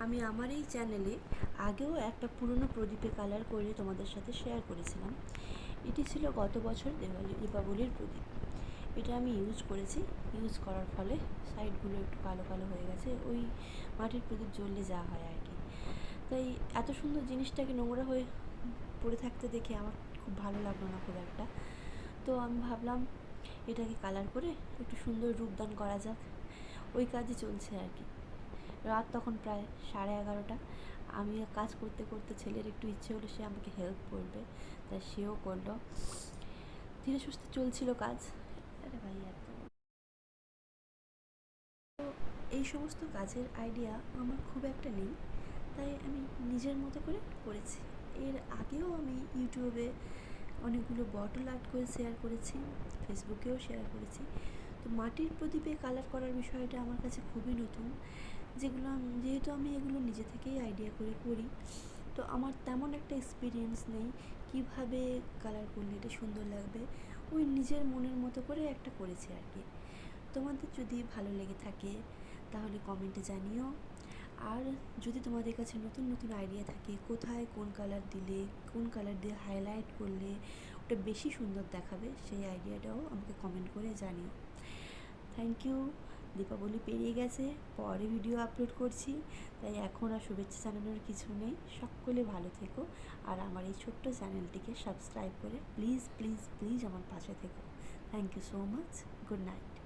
আমি আমার এই চ্যানেলে আগেও একটা পুরনো প্রদীপে কালার করে তোমাদের সাথে শেয়ার করেছিলাম। এটি ছিল গত বছর দেওয়ালি দীপাবলির প্রদীপ। এটা আমি ইউজ করেছি। ইউজ করার ফলে সাইডগুলো একটু কালো কালো হয়ে গেছে। ওই মাটির প্রদীপ জ্বললে যা হয় আর কি। তাই এত সুন্দর জিনিসটাকে নোংরা হয়ে পড়ে থাকতে দেখে আমার খুব ভালো লাগল না খুব একটা। তো আমি ভাবলাম এটাকে কালার করে একটু সুন্দর রূপদান করা যাক। ওই কাজই চলছে আর কি। রাত তখন প্রায় সাড়ে এগারোটা। আমি কাজ করতে করতে ছেলের একটু ইচ্ছে হলো সে আমাকে হেল্প করবে তাই সেও করল। ধীরে সুস্থে চলছিল কাজ। আরে ভাই একদম তো এই সমস্ত কাজের আইডিয়া আমার খুব একটা নেই, তাই আমি নিজের মতো করে করেছি। এর আগেও আমি ইউটিউবে অনেকগুলো বটল আর্ট করে শেয়ার করেছি ফেসবুকেও শেয়ার করেছি। তো মাটির প্রদীপে কালার করার বিষয়টা আমার কাছে খুবই নতুন। যেগুলো যেহেতু আমি এগুলো নিজে থেকেই আইডিয়া করে করি, তো আমার তেমন একটা এক্সপিরিয়েন্স নেই কীভাবে কালার করলে এটা সুন্দর লাগবে। ওই নিজের মনের মতো করে একটা করেছি আর কি। তোমাদের যদি ভালো লেগে থাকে, তাহলে কমেন্টে জানিও। আর যদি তোমাদের কাছে নতুন নতুন আইডিয়া থাকে, কোথায় কোন কালার দিলে, কোন কালার দিয়ে হাইলাইট করলে ওটা বেশি সুন্দর দেখাবে, সেই আইডিয়াটাও আমাকে কমেন্ট করে জানিও। থ্যাংক ইউ দীপাবলি পেরিয়ে গেছে, পরে ভিডিও আপলোড করছি। তাই এখন আর শুভেচ্ছা জানানোর কিছু নেই। সকলে ভালো থেকো আর আমার এই ছোট্ট চ্যানেলটিকে সাবস্ক্রাইব করে প্লিজ প্লিজ প্লিজ আমার পাশে থেকো। Thank you so much good night